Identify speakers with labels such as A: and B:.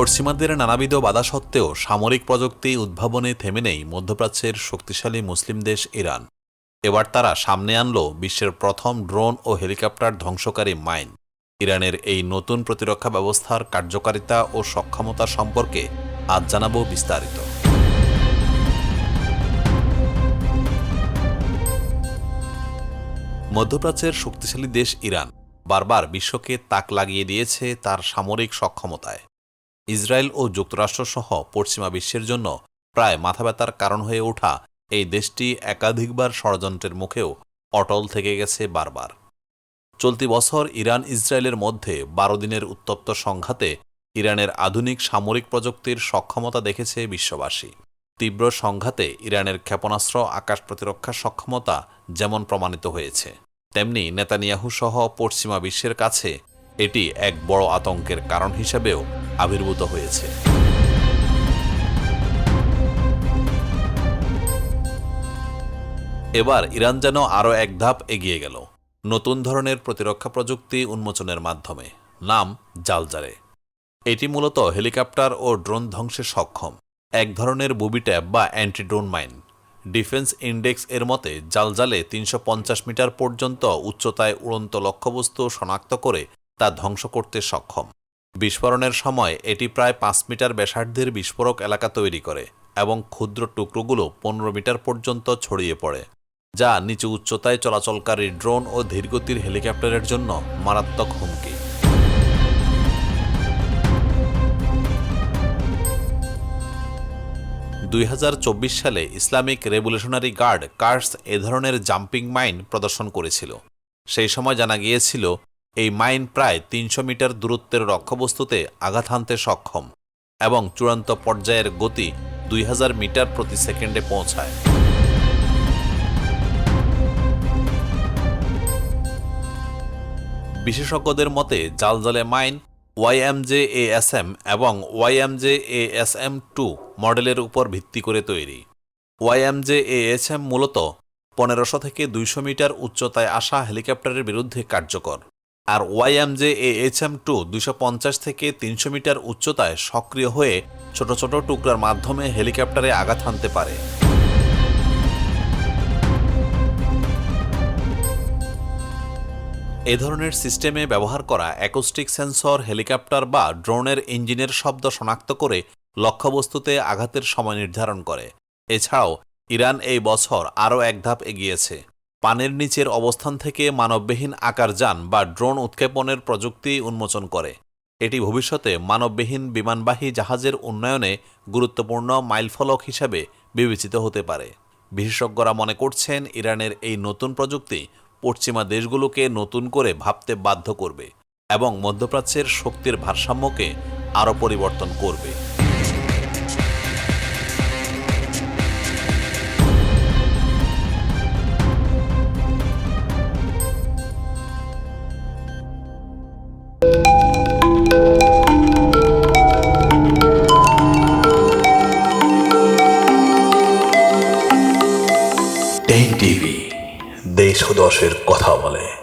A: পশ্চিমাদের নানাবিধ বাধা সত্ত্বেও সামরিক প্রযুক্তি উদ্ভাবনে থেমে নেই মধ্যপ্রাচ্যের শক্তিশালী মুসলিম দেশ ইরান। এবার তারা সামনে আনল বিশ্বের প্রথম ড্রোন ও হেলিকপ্টার ধ্বংসকারী মাইন। ইরানের এই নতুন প্রতিরক্ষা ব্যবস্থার কার্যকারিতা ও সক্ষমতা সম্পর্কে আজ জানাব বিস্তারিত। মধ্যপ্রাচ্যের শক্তিশালী দেশ ইরান বারবার বিশ্বকে তাক লাগিয়ে দিয়েছে তার সামরিক সক্ষমতায়। ইসরায়েল ও যুক্তরাষ্ট্রসহ পশ্চিমা বিশ্বের জন্য প্রায় মাথা ব্যথার কারণ হয়ে ওঠা এই দেশটি একাধিকবার ষড়যন্ত্রের মুখেও অটল থেকে গেছে বারবার। চলতি বছর ইরান ইসরায়েলের মধ্যে বারো দিনের উত্তপ্ত সংঘাতে ইরানের আধুনিক সামরিক প্রযুক্তির সক্ষমতা দেখেছে বিশ্ববাসী। তীব্র সংঘাতে ইরানের ক্ষেপণাস্ত্র, আকাশ প্রতিরক্ষা সক্ষমতা যেমন প্রমাণিত হয়েছে, তেমনি নেতানিয়াহু সহ পশ্চিমা বিশ্বের কাছে এটি এক বড় আতঙ্কের কারণ হিসেবেও আবির্ভূত হয়েছে। এবার ইরান যেন আরও এক ধাপ এগিয়ে গেল। নতুন ধরনের প্রতিরক্ষা প্রযুক্তি উন্মোচনের মাধ্যমে। নাম, জালজারে। এটি মূলত হেলিকপ্টার ও ড্রোন ধ্বংসে সক্ষম। এক ধরনের বুবি ট্যাব বা anti drone mine. Defence index এর মতে, জালজালে তিনশো পঞ্চাশ মিটার পর্যন্ত উচ্চতায় উড়ন্ত লক্ষ্যবস্তু শনাক্ত করে তা ধ্বংস করতে সক্ষম। বিস্ফোরণের সময় এটি প্রায় পাঁচ মিটার ব্যাসার্ধের বিস্ফোরক এলাকা তৈরি করে এবং ক্ষুদ্র টুকরোগুলো পনেরো মিটার পর্যন্ত ছড়িয়ে পড়ে, যা নিচু উচ্চতায় চলাচলকারী ড্রোন ও ধীরগতির হেলিকপ্টারের জন্য মারাত্মক হুমকি। দুই হাজার চব্বিশ সালে ইসলামিক রেভলিউশনারি গার্ড কার্স এ ধরনের জাম্পিং মাইন প্রদর্শন করেছিল। সেই সময় জানা গিয়েছিল এই মাইন প্রায় তিনশো মিটার দূরত্বের রক্ষবস্তুতে আঘাত হানতে সক্ষম এবং চূড়ান্ত পর্যায়ের গতি দুই হাজার মিটার প্রতি সেকেন্ডে পৌঁছায়। বিশেষজ্ঞদের মতে, জালজালে মাইন ওয়াইএমজে এএসএম এবং ওয়াইএমজে এএসএম টু মডেলের উপর ভিত্তি করে তৈরি। ওয়াইএমজে এএসএম মূলত পনেরোশো থেকে দুইশো মিটার উচ্চতায় আসা হেলিকপ্টারের বিরুদ্ধে কার্যকর। আর ওয়াইএমজে এইচ এম টু দুইশো পঞ্চাশ থেকে তিনশো মিটার উচ্চতায় সক্রিয় হয়ে ছোট ছোট টুকরার মাধ্যমে হেলিকপ্টারে আঘাত হানতে পারে। এ ধরনের সিস্টেমে ব্যবহার করা অ্যাকোস্টিক সেন্সর, হেলিকপ্টার বা ড্রোনের ইঞ্জিনের শব্দ শনাক্ত করে লক্ষ্যবস্তুতে আঘাতের সময় নির্ধারণ করে। এছাড়াও, ইরান এই বছর আরও এক ধাপ এগিয়েছে। পানের নিচের অবস্থান থেকে মানববিহীন আকারযান বা ড্রোন উৎক্ষেপণের প্রযুক্তি উন্মোচন করে। এটি ভবিষ্যতে মানববিহীন বিমানবাহী জাহাজের উন্নয়নে গুরুত্বপূর্ণ মাইলফলক হিসাবে বিবেচিত হতে পারে। বিশেষজ্ঞরা মনে করছেন, ইরানের এই নতুন প্রযুক্তি পশ্চিমা দেশগুলোকে নতুন করে ভাবতে বাধ্য করবে এবং মধ্যপ্রাচ্যের শক্তির ভারসাম্যকে আরও পরিবর্তন করবে। টিভি দেশ ও দশের কথা বলে।